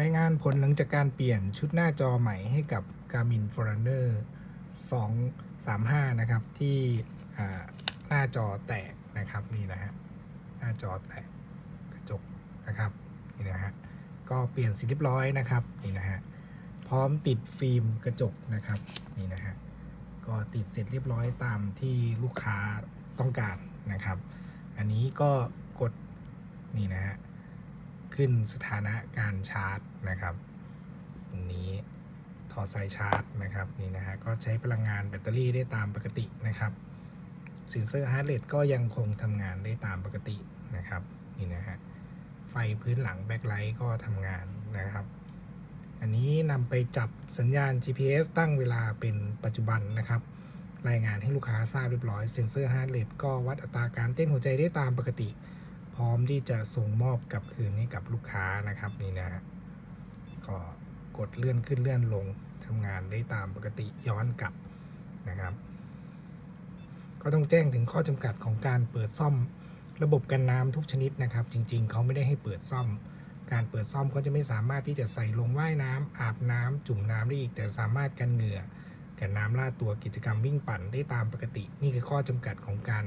รายงานผลหลังจากการเปลี่ยนชุดหน้าจอใหม่ให้กับ Garmin Forerunner 235 นะครับ ที่หน้าจอแตกนะครับนี่นะฮะหน้าจอแตกกระจกนะครับนี่นะฮะก็เปลี่ยนเสิเรียบร้อยนะครับนี่นะฮะพร้อมติดฟิล์มกระจกนะครับนี่นะฮะก็ติดเสร็จเรียบร้อยตามที่ลูกค้าต้องการนะครับ อันนี้ก็กดนี่นะฮะ ขึ้นสถานะการชาร์จนะครับอันนี้ถอดสายชาร์จนะครับนี่นะฮะก็ใช้พลังงานแบตเตอรี่ได้ตามปกตินะครับเซ็นเซอร์ฮาร์ดเรทก็ยังคงทำงานได้ตามปกตินะครับนี่นะฮะไฟพื้นหลังแบ็คไลท์ก็ทำงานนะครับ อันนี้นำไปจับสัญญาณ GPS ตั้งเวลาเป็นปัจจุบันนะครับ รายงานให้ลูกค้าทราบเรียบร้อยเซ็นเซอร์ฮาร์ดเรทก็วัดอัตราการเต้นหัวใจได้ตามปกติ พร้อมที่จะส่งมอบกลับคืนให้กับลูกค้านะครับนี่นะฮะก็กดเลื่อนขึ้นเลื่อนลงทำงานได้ตามปกติย้อนกลับนะครับ ก็ต้องแจ้งถึงข้อจำกัดของการเปิดซ่อมระบบกันน้ำทุกชนิดนะครับ จริง ๆ เขาไม่ได้ให้เปิดซ่อม การเปิดซ่อมก็จะไม่สามารถที่จะใส่ลงว่ายน้ำอาบน้ำจุ่มน้ำได้อีก แต่สามารถกันเหงื่อกันน้ำลาดตัวกิจกรรมวิ่งปั่นได้ตามปกติ นี่คือข้อจำกัดของการ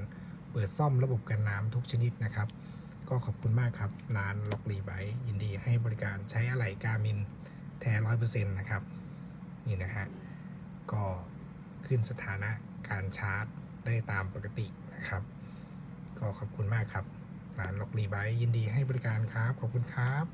เปิดซ่อมระบบกันน้ำทุกชนิดนะครับ ก็ขอบคุณมากครับ ร้านล็อกรีไบยินดีให้บริการใช้อะไหล่กามินแท้ร้อยเปอร์เซ็นต์นะครับ นี่นะฮะ ก็ขึ้นสถานะการชาร์จได้ตามปกตินะครับ ก็ขอบคุณมากครับร้านล็อกรีไบยินดีให้บริการครับ ขอบคุณครับ